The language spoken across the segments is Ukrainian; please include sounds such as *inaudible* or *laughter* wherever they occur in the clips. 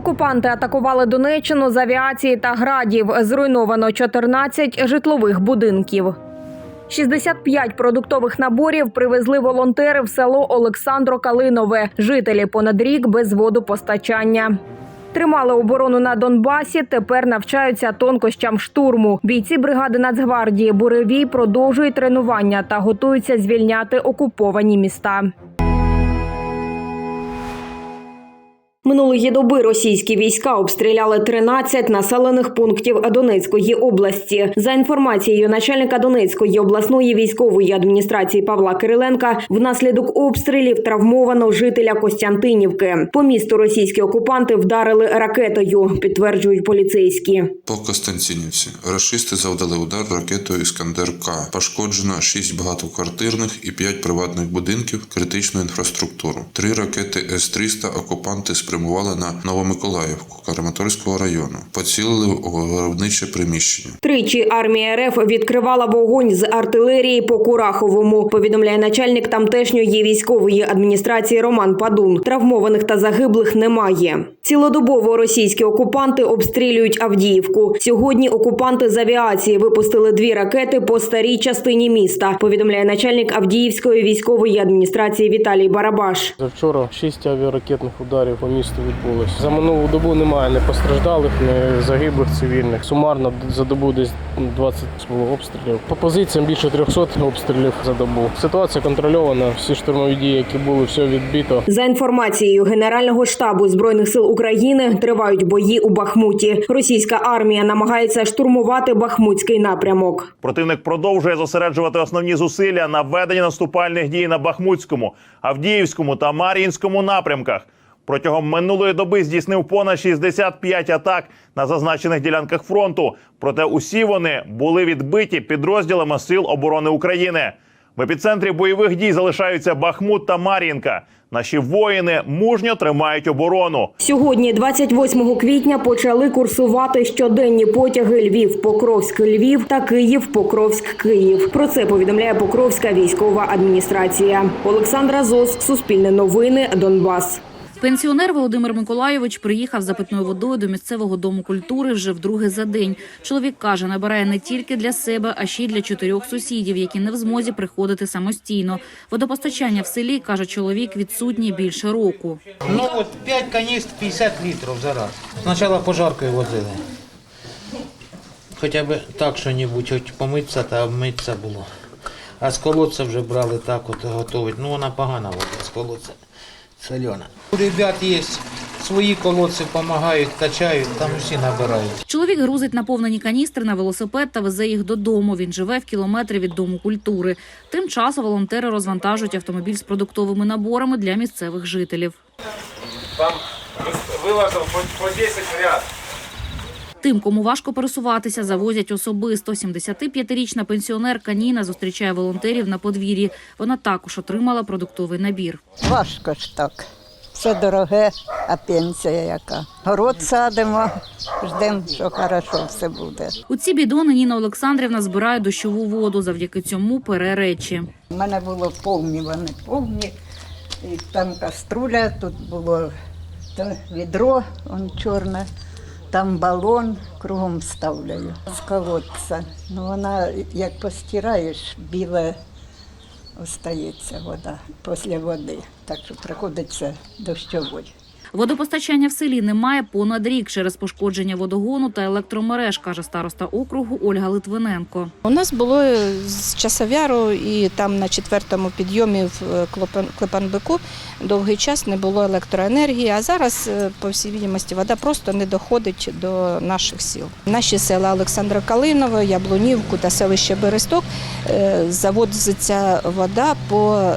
Окупанти атакували Донеччину з авіації та градів. Зруйновано 14 житлових будинків. 65 продуктових наборів привезли волонтери в село Олександро Калинове. Жителі понад рік без водопостачання. Тримали оборону на Донбасі. Тепер навчаються тонкощам штурму. Бійці бригади Нацгвардії Буревій продовжують тренування та готуються звільняти окуповані міста. Минулої доби російські війська обстріляли 13 населених пунктів Донецької області. За інформацією начальника Донецької обласної військової адміністрації Павла Кириленка, внаслідок обстрілів травмовано жителя Костянтинівки. По місту російські окупанти вдарили ракетою, підтверджують поліцейські. По Константинівці рашисти завдали удар ракетою Іскандер-К. Пошкоджено 6 багатоквартирних і 5 приватних будинків, критичну інфраструктуру. Три ракети С-300 окупанти спрямували на Новомиколаївку Краматорського району. Поцілили у виробниче приміщення. Тричі армія РФ відкривала вогонь з артилерії по Кураховому. Повідомляє начальник тамтешньої військової адміністрації Роман Падун. Травмованих та загиблих немає. Цілодобово російські окупанти обстрілюють Авдіївку. Сьогодні окупанти з авіації випустили дві ракети по старій частині міста. Повідомляє начальник Авдіївської військової адміністрації Віталій Барабаш. За вчора шість авіаракетних ударів по місту відбулось. За минулу добу немає ні постраждалих, ні загиблих цивільних. Сумарно за добу десь 20 було обстрілів. По позиціям більше 300 обстрілів за добу. Ситуація контрольована. Всі штурмові дії, які були, все відбито. За інформацією Генерального штабу збройних сил України тривають бої у Бахмуті. Російська армія намагається штурмувати Бахмутський напрямок. Противник продовжує зосереджувати основні зусилля на веденні наступальних дій на Бахмутському, Авдіївському та Мар'їнському напрямках. Протягом минулої доби здійснив понад 65 атак на зазначених ділянках фронту. Проте усі вони були відбиті підрозділами Сил оборони України. В епіцентрі бойових дій залишаються Бахмут та Мар'їнка. Наші воїни мужньо тримають оборону. Сьогодні, 28 квітня, почали курсувати щоденні потяги Львів, Покровськ, Львів та Київ, Покровськ, Київ. Про це повідомляє Покровська військова адміністрація. Олександра Зос, Суспільне новини, Донбас. Пенсіонер Володимир Миколайович приїхав за питною водою до місцевого дому культури вже вдруге за день. Чоловік каже, набирає не тільки для себе, а ще й для чотирьох сусідів, які не в змозі приходити самостійно. Водопостачання в селі каже чоловік відсутнє більше року. Ну от 5 каністр 50 літрів за раз. Спочатку пожаркою возили. Хоча б так що-небудь, хоч помитися та обмитися було. А з колодця вже брали так от готовить. Ну вона погана вода з колодця. Сольона. У ребят є свої колодці, допомагають, качають, там усі набирають. Чоловік грузить наповнені каністри на велосипед та везе їх додому. Він живе в кілометрі від дому культури. Тим часом волонтери розвантажують автомобіль з продуктовими наборами для місцевих жителів. Там вилазив по, по 10 в ряд. Тим, кому важко пересуватися, завозять особисто. 75-річна пенсіонерка Ніна зустрічає волонтерів на подвір'ї. Вона також отримала продуктовий набір. Важко ж так. Все дороге, а пенсія яка. Город садимо, ждемо, що хорошо все буде. У ці бідони Ніна Олександрівна збирає дощову воду. Завдяки цьому пере речі. У мене було повні, вони повні. І там каструля, тут було відро, он чорне, там балон, кругом ставляю з колодця. Ну вона, як постираєш, біле остається вода після води. Так що приходиться дощовою. Водопостачання в селі немає понад рік через пошкодження водогону та електромереж, каже староста округу Ольга Литвиненко. У нас було з часовяру і там на четвертому підйомі в е, Клепанбеку довгий час не було електроенергії, а зараз, е, по всій відомості, вода просто не доходить до наших сіл. Наші села Олександра Калинова, Яблунівку та селище Бересток е, заводиться вода по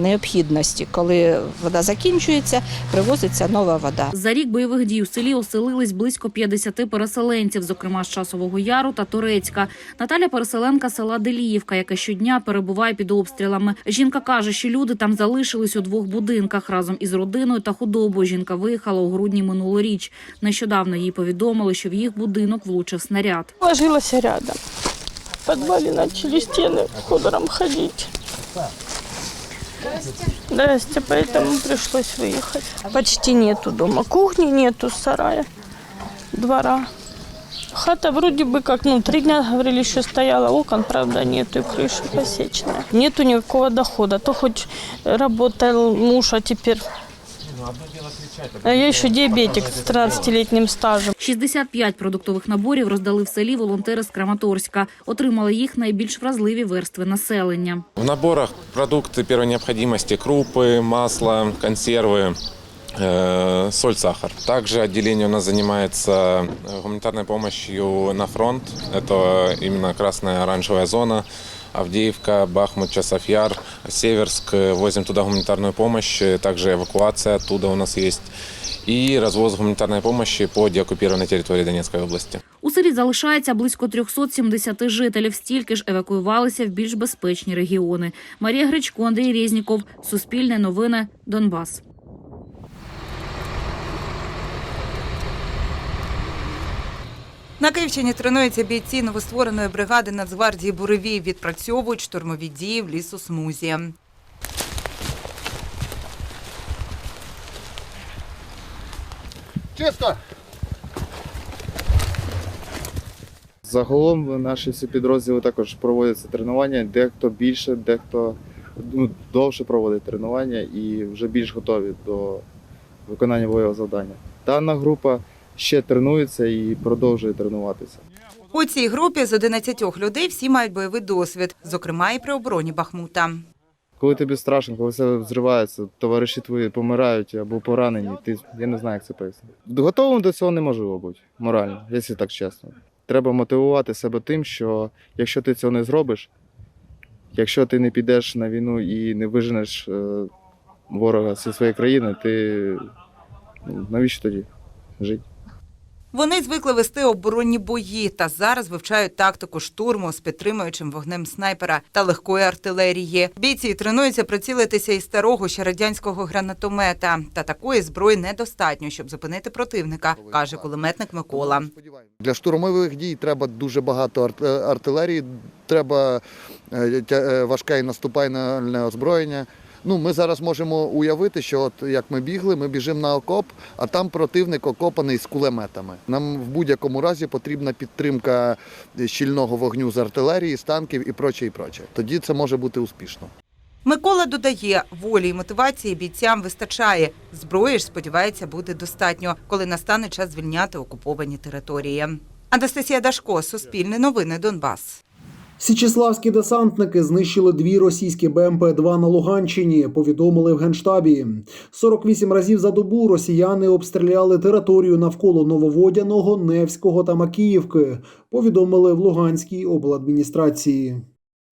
необхідності. Коли вода закінчується, привозиться нова вода. За рік бойових дій у селі оселились близько 50 переселенців, зокрема з Часового Яру та Турецька. Наталя переселенка села Деліївка, яка щодня перебуває під обстрілами. Жінка каже, що люди там залишились у двох будинках разом із родиною та худобою. Жінка виїхала у грудні минулоріч. Нещодавно їй повідомили, що в їх будинок влучив снаряд. Ложилась рядом. В подвале начали стены ходором ходить. Здрасте, поэтому пришлось выехать. Почти нету дома. Кухни нету, сарая, двора. Хата вроде бы как, ну, три дня, говорили, еще стояла, окон, правда, нету, и крыша посеченная. Нету никакого дохода. То хоть работал муж, а теперь... А я еще диабетик с 13-летним стажем. 65 продуктових наборів роздали в селі волонтери з Краматорська. Отримали їх найбільш вразливі верстви населення. В наборах продукты первой необходимости, крупы, масло, консервы, э, соль, сахар. Также отделение у нас занимается э, гуманитарной помощью на фронт. Это именно красная оранжевая зона. Авдеевка, Бахмут, Часовьяр, Северск. Э, Возим туда гуманитарную помощь. э, Также эвакуация оттуда у нас есть. И развоз гуманитарной помощи по деоккупированной территории Донецкой области. У селі залишається близько 370 жителів. Стільки ж евакуювалися в більш безпечні регіони. Марія Гречко, Андрій Резніков. Суспільне новини. Донбас. На Київщині тренуються бійці новоствореної бригади Нацгвардії Буревій. Відпрацьовують штурмові дії в лісосмузі. Загалом наші всі підрозділи також проводяться тренування. Дехто більше, дехто ну, довше проводить тренування і вже більш готові до виконання бойового завдання. Дана група ще тренується і продовжує тренуватися. У цій групі з 11 людей всі мають бойовий досвід, зокрема і при обороні Бахмута. Коли тобі страшно, коли все взривається, товариші твої помирають або поранені, ти я не знаю, як це пояснити. Готовим до цього неможливо бути морально, якщо так чесно. Треба мотивувати себе тим, що якщо ти цього не зробиш, якщо ти не підеш на війну і не виженеш е, ворога зі своєї країни, ти ну, навіщо тоді жити? Вони звикли вести оборонні бої та зараз вивчають тактику штурму з підтримуючим вогнем снайпера та легкої артилерії. Бійці тренуються прицілитися із старого ще радянського гранатомета. Та такої зброї недостатньо, щоб зупинити противника, каже кулеметник Микола. Для штурмових дій треба дуже багато е, артилерії, треба е, е, важке і наступальне озброєння. Ну, ми зараз можемо уявити, що от як ми бігли, ми біжимо на окоп, а там противник окопаний з кулеметами. Нам в будь-якому разі потрібна підтримка щільного вогню з артилерії, з танків і проче, і проче. Тоді це може бути успішно. Микола додає, волі і мотивації бійцям вистачає. Зброї ж, сподівається, буде достатньо, коли настане час звільняти окуповані території. Анастасія Дашко, Суспільне новини, Донбас. Січеславські десантники знищили дві російські БМП-2 на Луганщині. Повідомили в генштабі. 48 разів за добу росіяни обстріляли територію навколо Нововодяного, Невського та Макіївки. Повідомили в Луганській обладміністрації.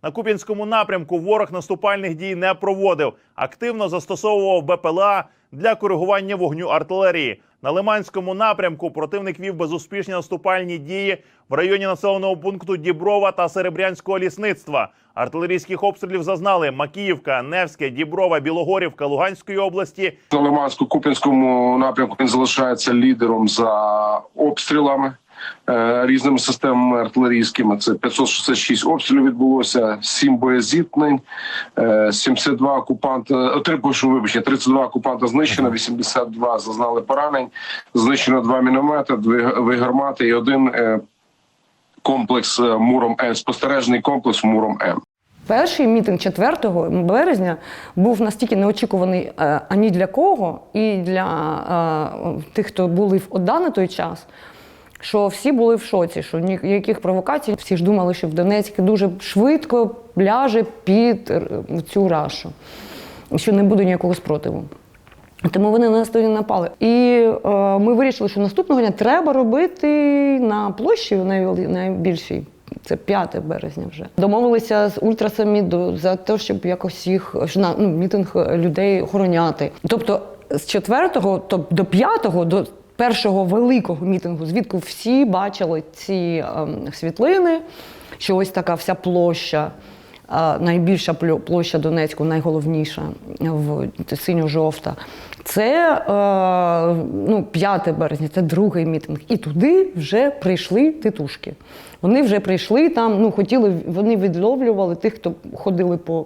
На Куп'янському напрямку ворог наступальних дій не проводив. Активно застосовував БПЛА для коригування вогню артилерії. На Лиманському напрямку противник вів безуспішні наступальні дії в районі населеного пункту Діброва та Серебрянського лісництва. Артилерійських обстрілів зазнали Макіївка, Невське, Діброва, Білогорівка Луганської області. На Лимансько-Куп'янському напрямку він залишається лідером за обстрілами різними системами артилерійськими. Це 566 обстрілів відбулося, 7 боєзіткнень, е, 72 окупанта, е, три прошу вибачення, 32 окупанта знищено, 82 зазнали поранень, знищено два міномети, дві, дві гармати і один е, комплекс е, Муром М, спостережний комплекс Муром М. Перший мітинг 4 березня був настільки неочікуваний е, ані для кого, і для е, тих, хто були в ОДА на той час, що всі були в шоці, що ніяких провокацій. Всі ж думали, що в Донецьку дуже швидко ляже під е, цю рашу, що не буде ніякого спротиву. Тому вони на нас тоді напали. І е, ми вирішили, що наступного дня треба робити на площі найбільшій. Це 5 березня вже. Домовилися з ультрасами до- за те, щоб якось їх ну, мітинг людей охороняти. Тобто з 4-го то до 5-го, до першого великого мітингу, звідки всі бачили ці ем, світлини, що ось така вся площа. Найбільша плю- площа Донецьку, найголовніша в синьо-жовта. Це е, ну, 5 березня, це другий мітинг. І туди вже прийшли титушки. Вони вже прийшли там, ну хотіли, вони відловлювали тих, хто ходили по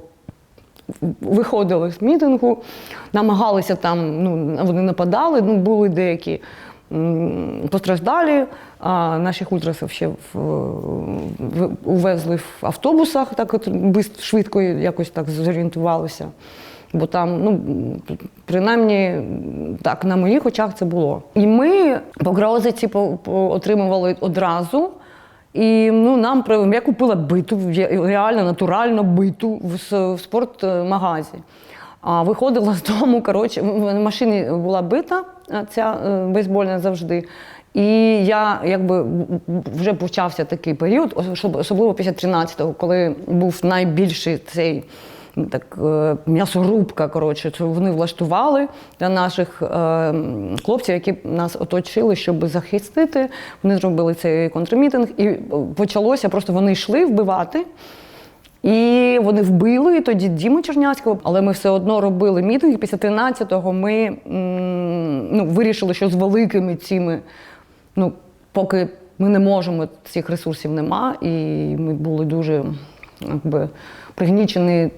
виходили з мітингу, намагалися там, ну, вони нападали, ну, були деякі постраждалі. А наших ультрасів ще в, в, увезли в автобусах, так от швидко якось так зорієнтувалися. Бо там, ну принаймні, так, на моїх очах це було. І ми погрози ці по- отримували одразу. І ну, нам я купила биту, реально натурально биту в, спортмагазі. А виходила з дому, коротше, в машині була бита, ця е, бейсбольна завжди. І я якби вже почався такий період, особливо після 13-го, коли був найбільший цей так, е, м'ясорубка, коротше, це вони влаштували для наших е, хлопців, які нас оточили, щоб захистити. Вони зробили цей контрмітинг, і почалося, просто вони йшли вбивати. І вони вбили тоді Діму Чернявського, але ми все одно робили мітинги. Після 13-го ми ну, вирішили, що з великими цими, ну, поки ми не можемо, цих ресурсів нема, і ми були дуже якби, пригнічені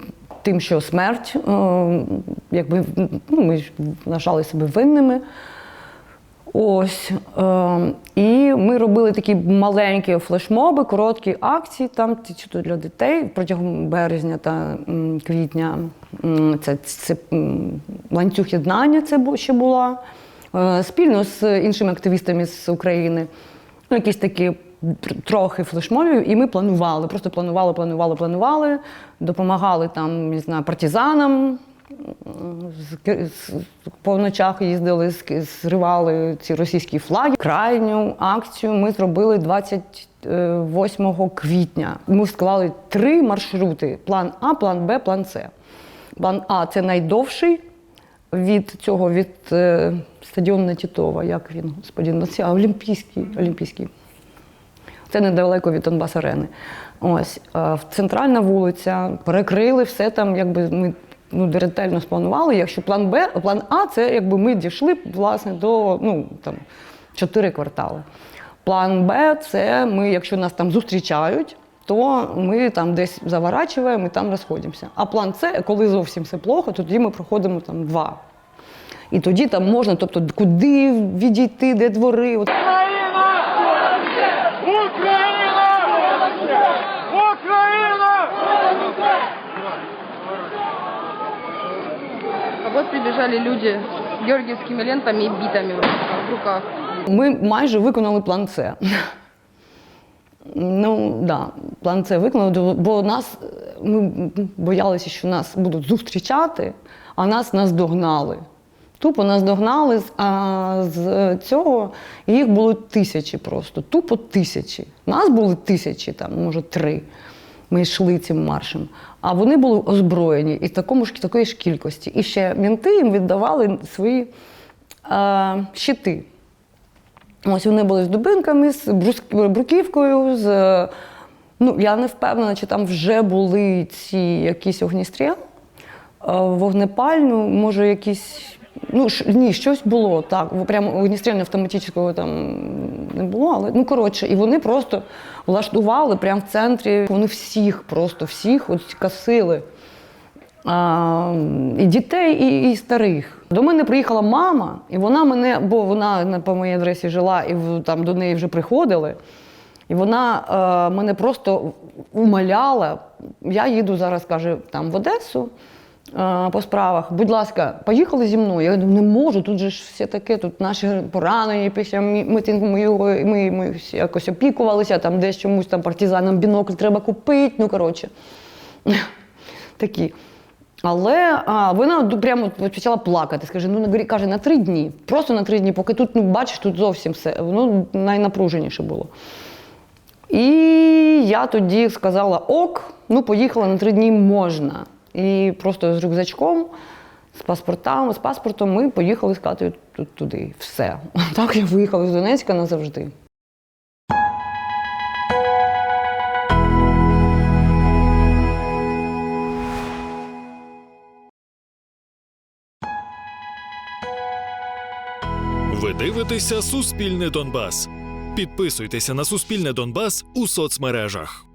тим, що смерть, е, якби, ну, ми вважали себе винними. Ось. Е, і ми робили такі маленькі флешмоби, короткі акції, там чи то для дітей протягом березня та квітня. Це, це ланцюг єднання це ще була. Е, спільно з іншими активістами з України. Ну, якісь такі трохи флешмобів, і ми планували, просто планували, планували, планували, допомагали там, не знаю, партизанам. По ночах їздили, зривали ці російські флаги. Крайню акцію ми зробили 28 квітня. Ми склали три маршрути: план А, план Б, план С. План А це найдовший від цього, від е, стадіону Тітова, як він, господі, ну, Олімпійський, Олімпійський. Це недалеко від Донбас арени. Ось е, центральна вулиця, перекрили все там, якби ми ну, ретельно спланували. Якщо план Б, план А, це якби ми дійшли власне до ну там чотири квартали. План Б це ми, якщо нас там зустрічають, то ми там десь заворачуємо і там розходимося. А план С, коли зовсім все плохо, тоді ми проходимо там два. І тоді там можна, тобто, куди відійти, де двори. От вот прибежали люди с георгиевскими лентами и битами в руках. Ми майже виконали план С. Ну, да, план С виконали, бо нас ми боялися, що нас будуть зустрічати, а нас наздогнали. Тупо нас догнали, а з цього їх було тисячі просто, тупо тисячі. Нас були тисячі, там, може, три. Ми йшли цим маршем. А вони були озброєні і такому ж такої ж кількості. І ще мінти їм віддавали свої е, щити. Ось вони були з дубинками, з бруківкою, з. Ну, я не впевнена, чи там вже були ці якісь огністріл, е, вогнепальну, може, якісь. Ну, ні, щось було так. Прямо огністрільно автоматичного там не було, але ну коротше, і вони просто влаштували прямо в центрі. Вони всіх, просто всіх от касили. А, і дітей, і, і старих. До мене приїхала мама, і вона мене, бо вона по моїй адресі жила, і там до неї вже приходили. І вона е, мене просто умоляла. Я їду зараз, каже, там в Одесу по справах. Будь ласка, поїхали зі мною. Я думаю, не можу, тут же ж все таке, тут наші поранені після мітингу ми, ми, ми всі якось опікувалися, там десь чомусь там партизанам бінокль треба купити. Ну, коротше, *laughs* такі. Але а, вона прямо почала плакати. Скаже, ну на- каже, на три дні. Просто на три дні, поки тут, ну, бачиш, тут зовсім все. Воно найнапруженіше було. І я тоді сказала: ок, ну поїхала на три дні можна. І просто з рюкзачком, з паспортом, з паспортом ми поїхали з Катею туди. Все. *laughs* Так я виїхала з Донецька назавжди. Ви дивитеся Суспільне Донбас. Підписуйтеся на Суспільне Донбас у соцмережах.